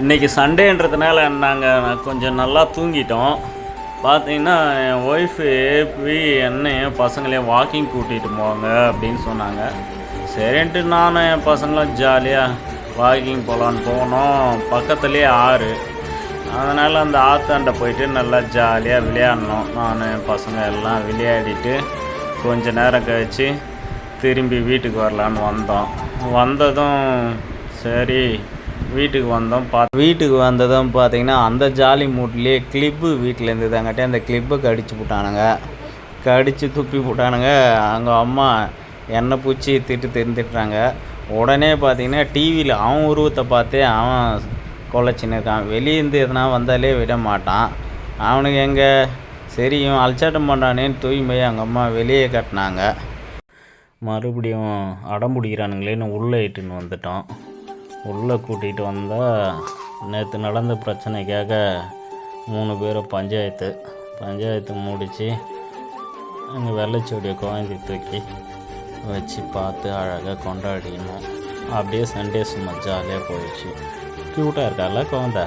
இன்றைக்கி சண்டேன்றதுனால நாங்கள் கொஞ்சம் நல்லா தூங்கிட்டோம். பார்த்தீங்கன்னா என் ஒய்ஃபு போய் என்னையும் பசங்களையும் வாக்கிங் கூட்டிகிட்டு போவாங்க அப்படின்னு சொன்னாங்க. சரின்ட்டு நானும் என் பசங்களும் ஜாலியாக வாக்கிங் போகலான்னு போனோம். பக்கத்துலேயே ஆறு. அதனால் அந்த ஆத்தாண்ட போயிட்டு நல்லா ஜாலியாக விளையாடணும். நான் என் பசங்க எல்லாம் விளையாடிட்டு கொஞ்ச நேரம் கழித்து திரும்பி வீட்டுக்கு வரலான்னு வந்தோம். வந்ததும் சரி வீட்டுக்கு வந்தோம் பா வீட்டுக்கு வந்ததும் பார்த்தீங்கன்னா அந்த ஜாலி மூட்லேயே கிளிப்பு வீட்டில் இருந்ததாங்காட்டி அந்த கிளிப்பை கடிச்சு விட்டானுங்க கடித்து துப்பி போட்டானுங்க. அவங்க அம்மா எண்ணெய் பூச்சி திட்டு தெரிஞ்சிட்டாங்க உடனே பார்த்தீங்கன்னா டிவியில் அவன் உருவத்தை பார்த்தே அவன் கொலைச்சின்னு இருக்கான். வெளியேருந்து எதனா வந்தாலே விட மாட்டான். அவனுக்கு எங்கே? சரி இவன் அலட்சாட்டம் பண்ணுறானேன்னு தூய்மை அவங்க அம்மா வெளியே கட்டினாங்க. மறுபடியும் அடம் பிடிக்கிறானுங்களேன்னு உள்ளே இட்டுன்னு வந்துட்டோம். உள்ளே கூட்டிகிட்டு வந்தால் நேற்று நடந்த பிரச்சனைக்காக மூணு பேரும் பஞ்சாயத்து. பஞ்சாயத்து முடித்து எங்கள் வெள்ளைச்சோடிய குழந்தை தூக்கி வச்சு பார்த்து அழகாக கொண்டாடினோம். அப்படியே சண்டே சும்மா ஜாலியாக போயிடுச்சு. க்யூட்டாக இருக்கால குழந்தை?